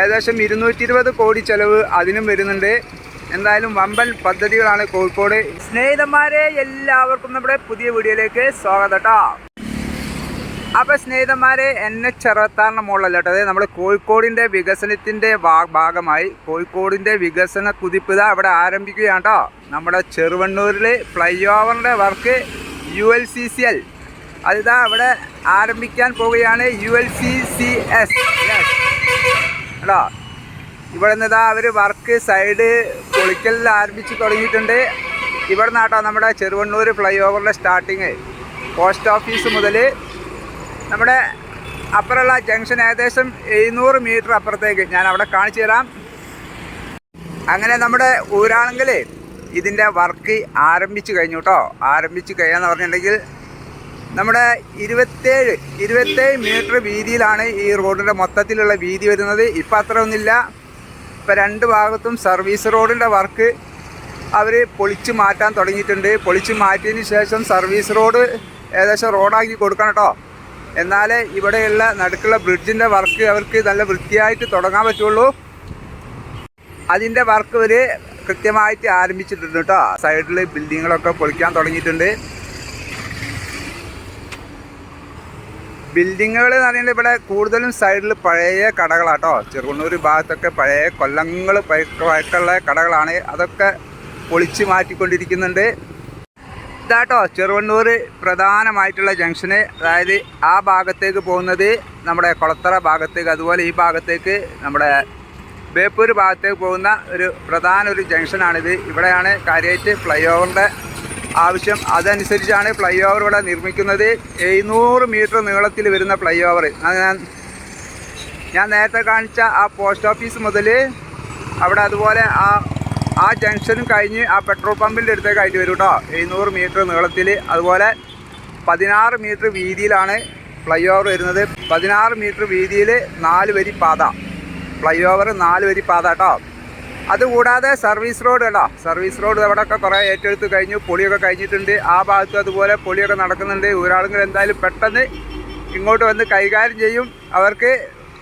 ഏകദേശം ഇരുന്നൂറ്റി ഇരുപത് കോടി ചെലവ് അതിനും വരുന്നുണ്ട്. എന്തായാലും വമ്പൻ പദ്ധതികളാണ് കോഴിക്കോട്. സ്നേഹിതന്മാരെ എല്ലാവർക്കും നമ്മുടെ പുതിയ വീഡിയോയിലേക്ക് സ്വാഗതം കേട്ടോ അപ്പോൾ സ്നേഹിതന്മാരെ എൻ എച്ച് അറുപത്താറിന് മുകളിലല്ല കേട്ടോ അതായത് നമ്മുടെ കോഴിക്കോടിന്റെ വികസനത്തിന്റെ ഭാഗമായി കോഴിക്കോടിന്റെ വികസന കുതിപ്പിത അവിടെ ആരംഭിക്കുകയാണ് കേട്ടോ നമ്മുടെ ചെറുവണ്ണൂരിൽ ഫ്ലൈ ഓവറിന്റെ work U L C C L. അതിതാ അവിടെ ആരംഭിക്കാൻ പോവുകയാണ് U L C C S. കേട്ടോ ഇവിടെ നിന്ന് ഇതാ അവർ വർക്ക് സൈഡ് പൊളിക്കലിൽ ആരംഭിച്ച് തുടങ്ങിയിട്ടുണ്ട്. ഇവിടെ നിന്നാട്ടോ നമ്മുടെ ചെറുവണ്ണൂർ ഫ്ലൈ ഓവറിന്റെ സ്റ്റാർട്ടിങ്. പോസ്റ്റ് ഓഫീസ് മുതൽ നമ്മുടെ അപ്പുറമുള്ള ജംഗ്ഷൻ ഏകദേശം എഴുന്നൂറ് മീറ്റർ അപ്പുറത്തേക്ക്. ഞാൻ അവിടെ കാണിച്ചു തരാം. അങ്ങനെ നമ്മുടെ ഊരാണെങ്കിൽ ഇതിന്റെ വർക്ക് ആരംഭിച്ചു കഴിഞ്ഞു കേട്ടോ ആരംഭിച്ച് കഴിയാന്ന് പറഞ്ഞിട്ടുണ്ടെങ്കിൽ നമ്മുടെ ഇരുപത്തേഴ് ഇരുപത്തേഴ് മീറ്റർ വീതിയിലാണ് ഈ റോഡിന്റെ മൊത്തത്തിലുള്ള വീതി വരുന്നത്. ഇപ്പം അത്ര ഒന്നുമില്ല. ഇപ്പം രണ്ട് ഭാഗത്തും സർവീസ് റോഡിന്റെ വർക്ക് അവർ പൊളിച്ചു മാറ്റാൻ തുടങ്ങിയിട്ടുണ്ട്. പൊളിച്ചു മാറ്റിയതിന് ശേഷം സർവീസ് റോഡ് ഏകദേശം റോഡാക്കി കൊടുക്കണം കേട്ടോ. എന്നാലേ ഇവിടെയുള്ള നടുക്കുള്ള ബ്രിഡ്ജിന്റെ വർക്ക് അവർക്ക് നല്ല വൃത്തിയായിട്ട് തുടങ്ങാൻ പറ്റുള്ളൂ. അതിന്റെ വർക്ക് ഒരു കൃത്യമായിട്ട് ആരംഭിച്ചിട്ടുണ്ട് കേട്ടോ. സൈഡിൽ ബിൽഡിങ്ങുകളൊക്കെ പൊളിക്കാൻ തുടങ്ങിയിട്ടുണ്ട്. ബിൽഡിങ്ങുകൾ എന്ന് പറഞ്ഞാൽ ഇവിടെ കൂടുതലും സൈഡിൽ പഴയ കടകളാട്ടോ. ചെറുകുണ്ണൂർ ഭാഗത്തൊക്കെ പഴയ കൊല്ലങ്ങൾ പഴക്കമുള്ള കടകളാണ്. അതൊക്കെ പൊളിച്ച് മാറ്റിക്കൊണ്ടിരിക്കുന്നുണ്ട്. ഇതാട്ടോ ചെറുവണ്ണൂർ പ്രധാനമായിട്ടുള്ള ജംഗ്ഷന്. അതായത് ആ ഭാഗത്തേക്ക് പോകുന്നത് നമ്മുടെ കൊളത്തറ ഭാഗത്തേക്ക് അതുപോലെ ഈ ഭാഗത്തേക്ക് നമ്മുടെ ബേപ്പൂർ ഭാഗത്തേക്ക് പോകുന്ന ഒരു പ്രധാന ഒരു ജംഗ്ഷനാണിത്. ഇവിടെയാണ് കാര്യമായിട്ട് ഫ്ലൈ ഓവറിന്റെ ആവശ്യം അതനുസരിച്ചാണ് ഫ്ലൈ ഓവർ ഇവിടെ നിർമ്മിക്കുന്നത്. എഴുന്നൂറ് മീറ്റർ നീളത്തിൽ വരുന്ന ഫ്ലൈ ഓവർ ഞാൻ നേരത്തെ കാണിച്ച ആ പോസ്റ്റ് ഓഫീസ് മുതൽ അവിടെ അതുപോലെ ആ ആ ജംഗ്ഷനും കഴിഞ്ഞ് ആ പെട്രോൾ പമ്പിന്റെ അടുത്തേക്ക് ആയിട്ട് വരും കേട്ടോ എഴുന്നൂറ് മീറ്റർ നീളത്തിൽ അതുപോലെ പതിനാറ് മീറ്റർ വീതിയിലാണ് ഫ്ലൈ ഓവർ വരുന്നത്. പതിനാറ് മീറ്റർ വീതിയിൽ നാല് വരി പാത. ഫ്ലൈ ഓവർ നാല് വരി പാത കേട്ടോ അതുകൂടാതെ സർവീസ് റോഡ് കേട്ടോ സർവീസ് റോഡ് അവിടെയൊക്കെ കുറേ ഏറ്റെടുത്ത് കഴിഞ്ഞു പൊളിയൊക്കെ കഴിഞ്ഞിട്ടുണ്ട്. ആ ഭാഗത്ത് അതുപോലെ പൊളിയൊക്കെ നടക്കുന്നുണ്ട്. ഒരാളുകൾ എന്തായാലും പെട്ടെന്ന് ഇങ്ങോട്ട് വന്ന് കൈകാര്യം ചെയ്യും. അവർക്ക്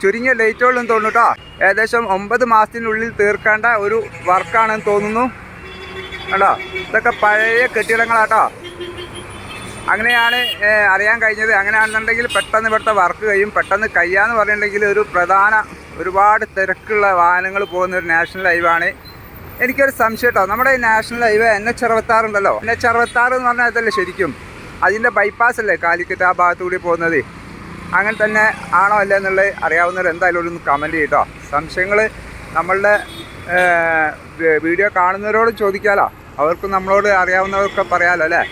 ചുരുങ്ങിയ ഡേറ്റുകളും തോന്നുന്നു കേട്ടോ ഏകദേശം ഒമ്പത് മാസത്തിനുള്ളിൽ തീർക്കേണ്ട ഒരു വർക്കാണെന്ന് തോന്നുന്നു. കേട്ടോ ഇതൊക്കെ പഴയ കെട്ടിടങ്ങളാട്ടോ. അങ്ങനെയാണ് അറിയാൻ കഴിഞ്ഞത്. അങ്ങനെയാണെന്നുണ്ടെങ്കിൽ പെട്ടെന്ന് ഇവിടുത്തെ വർക്ക് കഴിയും. പെട്ടെന്ന് കഴിയാന്ന് പറഞ്ഞിട്ടുണ്ടെങ്കിൽ ഒരു പ്രധാന ഒരുപാട് തിരക്കുള്ള വാഹനങ്ങൾ പോകുന്ന ഒരു നാഷണൽ ഹൈവാണ് എനിക്കൊരു സംശയം കേട്ടോ നമ്മുടെ ഈ നാഷണൽ ഹൈവേ എൻ എച്ച് അറുപത്താറ് ഉണ്ടല്ലോ. എൻ എച്ച് അറുപത്താറ് എന്ന് പറഞ്ഞാൽ അതല്ലേ ശരിക്കും? അതിന്റെ ബൈപ്പാസ് അല്ലേ കാലിക്കറ്റ് ആ ഭാഗത്തു കൂടി പോകുന്നത്? അങ്ങനെ തന്നെ ആണോ അല്ല എന്നുള്ളത് അറിയാവുന്നവർ എന്തായാലും ഒന്ന് കമന്റ് ചെയ്യട്ടോ സംശയങ്ങൾ നമ്മളുടെ വീഡിയോ കാണുന്നവരോട് ചോദിക്കാലോ. അവർക്കും നമ്മളോട് അറിയാവുന്നവർക്ക് പറയാലോ അല്ലേ?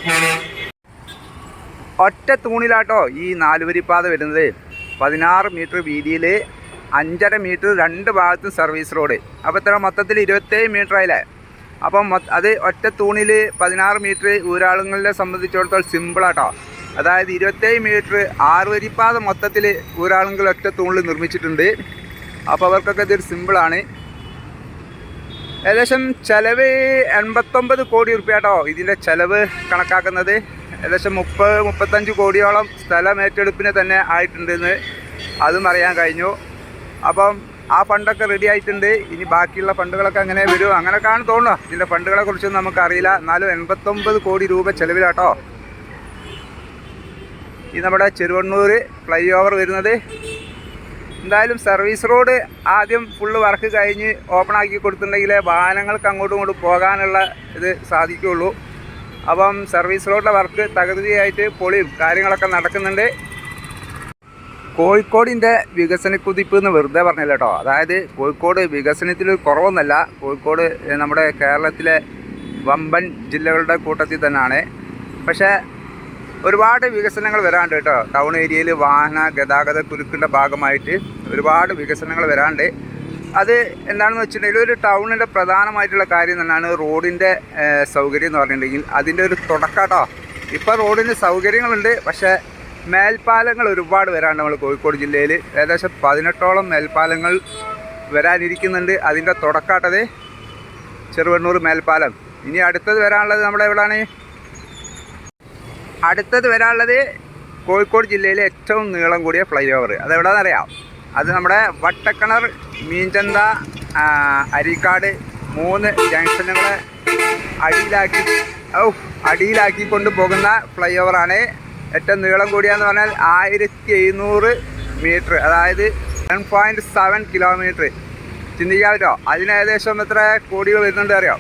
ഒറ്റ തൂണിലാട്ടോ ഈ നാലുവരിപ്പാത വരുന്നത്. പതിനാറ് മീറ്റർ വീതിയിൽ അഞ്ചര മീറ്റർ രണ്ട് ഭാഗത്തും സർവീസ് റോഡ് അപ്പോൾ ഇത്ര മൊത്തത്തിൽ ഇരുപത്തേഴ് മീറ്റർ ആയില്ലേ? അപ്പം അത് ഒറ്റ തൂണിൽ പതിനാറ് മീറ്റർ ഊരാളുങ്ങളെ സംബന്ധിച്ചിടത്തോളം സിമ്പിളാട്ടോ അതായത് ഇരുപത്തേഴ് മീറ്റർ ആറ് വരിപ്പാത മൊത്തത്തിൽ ഊരാളുകൾ ഒറ്റ തൂണിൽ നിർമ്മിച്ചിട്ടുണ്ട്. അപ്പോൾ അവർക്കൊക്കെ ഇതൊരു സിമ്പിളാണ് ഏകദേശം ചിലവ് എൺപത്തൊമ്പത് കോടി റുപ്യ കേട്ടോ ഇതിന്റെ ചിലവ് കണക്കാക്കുന്നത്. ഏകദേശം മുപ്പത് മുപ്പത്തഞ്ച് കോടിയോളം സ്ഥലം ഏറ്റെടുപ്പിന് തന്നെ ആയിട്ടുണ്ടെന്ന് അതും അറിയാൻ കഴിഞ്ഞു. അപ്പം ആ ഫണ്ടൊക്കെ റെഡി ആയിട്ടുണ്ട്. ഇനി ബാക്കിയുള്ള ഫണ്ടുകളൊക്കെ അങ്ങനെ വരും. അങ്ങനെയൊക്കെയാണ് തോന്നുക ഇതിന്റെ ഫണ്ടുകളെ കുറിച്ചൊന്നും നമുക്ക് അറിയില്ല എന്നാലും എൺപത്തൊമ്പത് കോടി രൂപ ചെലവിലാട്ടോ. ഈ നമ്മുടെ ചെറുവണ്ണൂർ ഫ്ലൈ ഓവർ വരുന്നത്. എന്തായാലും സർവീസ് റോഡ് ആദ്യം ഫുള്ള് വർക്ക് കഴിഞ്ഞ് ഓപ്പൺ ആക്കി കൊടുത്തിട്ടുണ്ടെങ്കിലേ വാഹനങ്ങൾക്ക് അങ്ങോട്ടും ഇങ്ങോട്ടും പോകാനുള്ള ഇത് സാധിക്കുകയുള്ളൂ. അപ്പം സർവീസ് റോഡിലെ വർക്ക് തകൃതിയായിട്ട് പൊളിയും കാര്യങ്ങളൊക്കെ നടക്കുന്നുണ്ട്. കോഴിക്കോടിന്റെ വികസന കുതിപ്പ് എന്ന് വെറുതെ പറഞ്ഞില്ല കേട്ടോ. അതായത് കോഴിക്കോട് വികസനത്തിൽ കുറവൊന്നല്ല കോഴിക്കോട് നമ്മുടെ കേരളത്തിലെ വമ്പൻ ജില്ലകളുടെ കൂട്ടത്തിൽ തന്നെയാണ് പക്ഷേ ഒരുപാട് വികസനങ്ങൾ വരാണ്ട് കേട്ടോ. ടൗൺ ഏരിയയിൽ വാഹന ഗതാഗത കുരുക്കിന്റെ ഭാഗമായിട്ട് ഒരുപാട് വികസനങ്ങൾ വരാണ്ട്. അത് എന്താണെന്ന് വെച്ചിട്ടുണ്ടെങ്കിൽ ഒരു ടൗണിന്റെ പ്രധാനമായിട്ടുള്ള കാര്യം തന്നെയാണ് റോഡിന്റെ സൗകര്യം എന്ന് പറഞ്ഞിട്ടുണ്ടെങ്കിൽ അതിന്റെ ഒരു തുടക്കാട്ടോ ഇപ്പോൾ റോഡിന് സൗകര്യങ്ങളുണ്ട് പക്ഷേ മേൽപ്പാലങ്ങൾ ഒരുപാട് വരാണ്ട് നമ്മൾ കോഴിക്കോട് ജില്ലയിൽ. ഏകദേശം പതിനെട്ടോളം മേൽപ്പാലങ്ങൾ വരാനിരിക്കുന്നുണ്ട്. അതിന്റെ തുടക്കാട്ടത് ചെറുവണ്ണൂർ മേൽപ്പാലം. ഇനി അടുത്തത് വരാനുള്ളത് നമ്മുടെ എവിടെയാണ്? അടുത്തത് വരാനുള്ളത് കോഴിക്കോട് ജില്ലയിലെ ഏറ്റവും നീളം കൂടിയ ഫ്ലൈ ഓവർ അതെവിടെയാണെന്നറിയാം അത് നമ്മുടെ വട്ടക്കിണർ മീൻചന്ത അരീക്കാട് മൂന്ന് ജംഗ്ഷനുകളെ അടിയിലാക്കി ഔ അടിയിലാക്കി കൊണ്ടുപോകുന്ന ഫ്ലൈ ഓവറാണ് ഏറ്റവും നീളം കൂടിയാന്ന് പറഞ്ഞാൽ ആയിരത്തി എഴുന്നൂറ് മീറ്റർ അതായത് വൺ പോയിന്റ് സെവൻ കിലോമീറ്റർ ചിന്തിക്കാൻ പറ്റുമോ അതിന് ഏകദേശം എത്ര കോടികൾ വരുന്നുണ്ട് അറിയോ?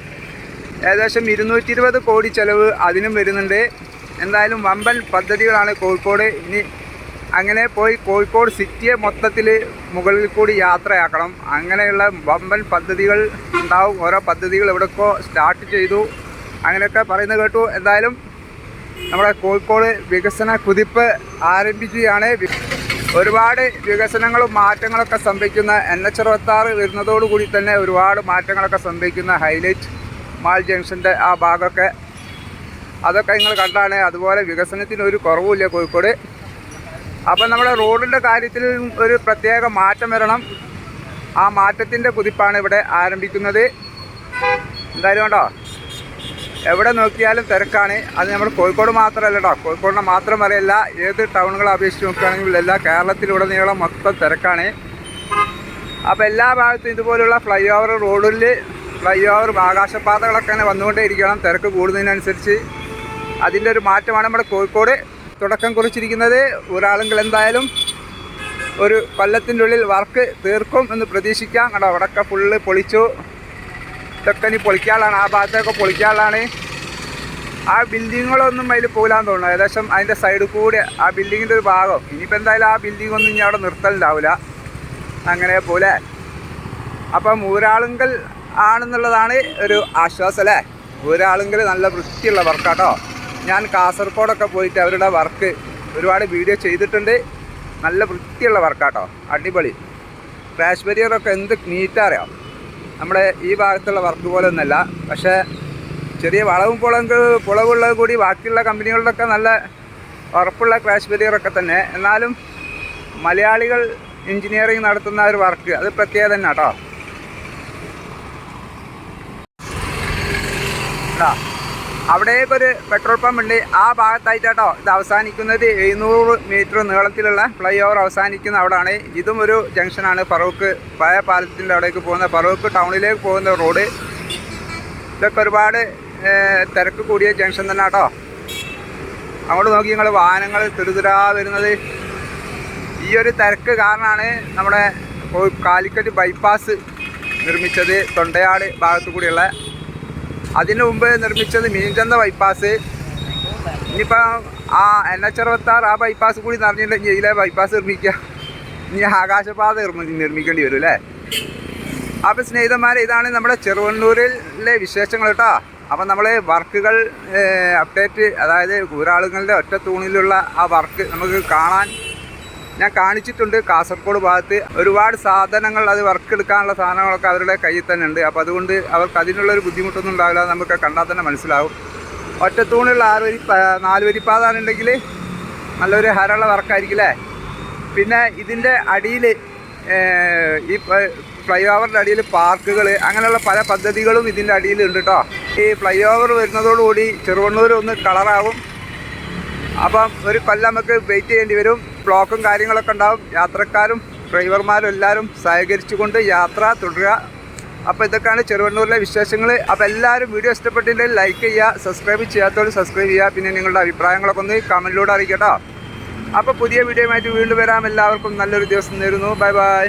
ഏകദേശം ഇരുന്നൂറ്റി ഇരുപത് കോടി ചെലവ് അതിനും വരുന്നുണ്ട്. എന്തായാലും വമ്പൻ പദ്ധതികളാണ് കോഴിക്കോട്. ഇനി അങ്ങനെ പോയി കോഴിക്കോട് സിറ്റിയെ മൊത്തത്തിൽ മുകളിൽ കൂടി യാത്രയാക്കണം. അങ്ങനെയുള്ള വമ്പൻ പദ്ധതികൾ ഉണ്ടാവും. ഓരോ പദ്ധതികൾ എവിടെക്കോ സ്റ്റാർട്ട് ചെയ്തു. അങ്ങനെയൊക്കെ പറയുന്നത് കേട്ടു. എന്തായാലും നമ്മുടെ കോഴിക്കോട് വികസന കുതിപ്പ് ആരംഭിക്കുകയാണ്. ഒരുപാട് വികസനങ്ങളും മാറ്റങ്ങളൊക്കെ സംഭവിക്കുന്ന എൻ എച്ച് അറുപത്താറ് വരുന്നതോടുകൂടി തന്നെ ഒരുപാട് മാറ്റങ്ങളൊക്കെ സംഭവിക്കുന്ന ഹൈലൈറ്റ് മാൾ ജംഗ്ഷന്റെ ആ ഭാഗമൊക്കെ. അതൊക്കെ നിങ്ങൾ കണ്ടാണ്. അതുപോലെ വികസനത്തിന് ഒരു കുറവുമില്ല കോഴിക്കോട്. അപ്പം നമ്മുടെ റോഡിന്റെ കാര്യത്തിൽ ഒരു പ്രത്യേക മാറ്റം വരണം. ആ മാറ്റത്തിന്റെ കുതിപ്പാണ് ഇവിടെ ആരംഭിക്കുന്നത്. എന്തായാലും കണ്ടോ എവിടെ നോക്കിയാലും തിരക്കാണ്. അത് നമ്മൾ കോഴിക്കോട് മാത്രമല്ല കേട്ടോ കോഴിക്കോടിനെ മാത്രം അറിയില്ല ഏത് ടൗണുകളെ അപേക്ഷിച്ച് നോക്കുകയാണെങ്കിലും എല്ലാ കേരളത്തിലുടനീളം മൊത്തം തിരക്കാണ്. അപ്പോൾ എല്ലാ ഭാഗത്തും ഇതുപോലുള്ള ഫ്ലൈ ഓവർ റോഡിൽ ഫ്ലൈ ഓവർ ആകാശപാതകളൊക്കെ അങ്ങനെ വന്നുകൊണ്ടേ ഇരിക്കണം തിരക്ക് കൂടുന്നതിനനുസരിച്ച് അതിന്റെ ഒരു മാറ്റമാണ് നമ്മുടെ കോഴിക്കോട് തുടക്കം കുറിച്ചിരിക്കുന്നത്. ഒരാളെങ്കിൽ എന്തായാലും ഒരു കൊല്ലത്തിന്റെ ഉള്ളിൽ വർക്ക് തീർക്കും എന്ന് പ്രതീക്ഷിക്കാം. കണ്ടോ അവിടെയൊക്കെ ഫുള്ള് പൊളിച്ചു. ഇതൊക്കെ ഇനി പൊളിക്കാനുള്ളതാണ്. ആ ഭാഗത്തൊക്കെ പൊളിക്കാനുള്ളതാണ്. ആ ബിൽഡിങ്ങുകളൊന്നും അതിൽ പോകില്ലാന്ന് തോന്നുന്നു. ഏകദേശം അതിന്റെ സൈഡിൽ കൂടെ ആ ബിൽഡിങ്ങിന്റെ ഒരു ഭാഗം. ഇനിയിപ്പോൾ എന്തായാലും ആ ബിൽഡിംഗ് ഒന്നും ഇനി അവിടെ നിർത്തലുണ്ടാവില്ല അങ്ങനെ പോലെ. അപ്പം ഊരാളുങ്കൽ ആണെന്നുള്ളതാണ് ഒരു ആശ്വാസം അല്ലേ? ഊരാളുങ്കൽ നല്ല വൃത്തിയുള്ള വർക്കാട്ടോ ഞാൻ കാസർഗോഡൊക്കെ പോയിട്ട് അവരുടെ വർക്ക് ഒരുപാട് വീഡിയോ ചെയ്തിട്ടുണ്ട്. നല്ല വൃത്തിയുള്ള വർക്കാട്ടോ അടിപൊളി. ക്രാഷ് ബരിയറൊക്കെ എന്ത് നീറ്റാ അറിയാം. നമ്മുടെ ഈ ഭാഗത്തുള്ള വർക്ക് പോലെ ഒന്നല്ല പക്ഷേ ചെറിയ വളവും പുളങ്ക് പുളവുള്ളത് കൂടി ബാക്കിയുള്ള കമ്പനികളിലൊക്കെ നല്ല ഉറപ്പുള്ള ക്രാഷ് ബരിയറൊക്കെ തന്നെ. എന്നാലും മലയാളികൾ എഞ്ചിനീയറിംഗ് നടത്തുന്ന ഒരു വർക്ക് അത് പ്രത്യേകത തന്നെ കേട്ടോ അവിടേക്കൊരു പെട്രോൾ പമ്പ് ഉണ്ട് ആ ഭാഗത്തായിട്ടാട്ടോ ഇത് അവസാനിക്കുന്നത്. എഴുന്നൂറ് മീറ്റർ നീളത്തിലുള്ള ഫ്ലൈ ഓവർ അവസാനിക്കുന്ന അവിടെയാണ് ഇതും ഒരു ജംഗ്ഷനാണ്. ഫറൂഖ് പഴയ പാലത്തിന്റെ അവിടേക്ക് പോകുന്ന ഫറൂഖ് ടൗണിലേക്ക് പോകുന്ന റോഡ്. ഇതൊക്കെ ഒരുപാട് തിരക്ക് കൂടിയ ജംഗ്ഷൻ തന്നെ കേട്ടോ അങ്ങോട്ട് നോക്കി നിങ്ങൾ വാഹനങ്ങൾ തുരുതുരാ വരുന്നത്. ഈ ഒരു തിരക്ക് കാരണമാണ് നമ്മുടെ കാലിക്കറ്റ് ബൈപ്പാസ് നിർമ്മിച്ചത്. തൊണ്ടയാട് ഭാഗത്തു കൂടിയുള്ള അതിനു മുമ്പ് നിർമ്മിച്ചത് മീൻചന്ത ബൈപ്പാസ് ഇനിയിപ്പോൾ ആ എൻ എച്ച് അറുപത്താറ് ആ ബൈപ്പാസ് കൂടി നിറഞ്ഞിട്ടുണ്ടെങ്കിൽ ഇതിലെ ബൈപ്പാസ് നിർമ്മിക്കുക ഇനി ആകാശപാത നിർമ്മി നിർമ്മിക്കേണ്ടി വരും അല്ലേ? അപ്പോൾ സ്നേഹിതന്മാരെ ഇതാണ് നമ്മുടെ ചെറുവണ്ണൂരിലെ വിശേഷങ്ങൾ കേട്ടോ. അപ്പം നമ്മൾ വർക്കുകൾ അപ്ഡേറ്റ് അതായത് ഒരാളുകളുടെ ഒറ്റ തൂണിലുള്ള ആ വർക്ക് നമുക്ക് കാണാൻ ഞാൻ കാണിച്ചിട്ടുണ്ട് കാസർഗോഡ് ഭാഗത്ത് ഒരുപാട് സാധനങ്ങൾ അത് വർക്ക് എടുക്കാനുള്ള സാധനങ്ങളൊക്കെ അവരുടെ കയ്യിൽ തന്നെ ഉണ്ട്. അപ്പോൾ അതുകൊണ്ട് അവർക്ക് അതിനുള്ള ഒരു ബുദ്ധിമുട്ടൊന്നും ഉണ്ടാവില്ല നമുക്ക് കണ്ടാൽ തന്നെ മനസ്സിലാവും. ഒറ്റത്തൂണുള്ള ആറ് വരി നാല് വരി വരിപ്പാതാണുണ്ടെങ്കിൽ നല്ലൊരു ഹരള വർക്കായിരിക്കും അല്ലേ പിന്നെ ഇതിന്റെ അടിയിൽ ഈ ഫ്ലൈ ഓവറിന്റെ അടിയിൽ പാർക്കുകൾ അങ്ങനെയുള്ള പല പദ്ധതികളും ഇതിന്റെ അടിയിലുണ്ട് കേട്ടോ ഈ ഫ്ലൈ ഓവർ വരുന്നതോടുകൂടി ചെറുവണ്ണൂർ ഒന്ന് കളറാവും അപ്പം ഒരു കൊല്ലം നമുക്ക് വെയിറ്റ് ചെയ്യേണ്ടി വരും. ബ്ലോക്കും കാര്യങ്ങളൊക്കെ ഉണ്ടാവും. യാത്രക്കാരും ഡ്രൈവർമാരും എല്ലാവരും സഹകരിച്ചുകൊണ്ട് യാത്ര തുടരുക. അപ്പോൾ ഇതൊക്കെയാണ് ചെറുവണ്ണൂരിലെ വിശേഷങ്ങൾ അപ്പോൾ എല്ലാവരും വീഡിയോ ഇഷ്ടപ്പെട്ടിട്ടുണ്ടെങ്കിൽ ലൈക്ക് ചെയ്യുക സബ്സ്ക്രൈബ് ചെയ്യാത്തവർ സബ്സ്ക്രൈബ് ചെയ്യുക. പിന്നെ നിങ്ങളുടെ അഭിപ്രായങ്ങളൊക്കെ ഒന്ന് കമന്റിലൂടെ അറിയിക്കട്ടോ. അപ്പോൾ പുതിയ വീഡിയോ ആയിട്ട് വീണ്ടും വരാം. എല്ലാവർക്കും നല്ലൊരു ദിവസം നേരുന്നു. Bye bye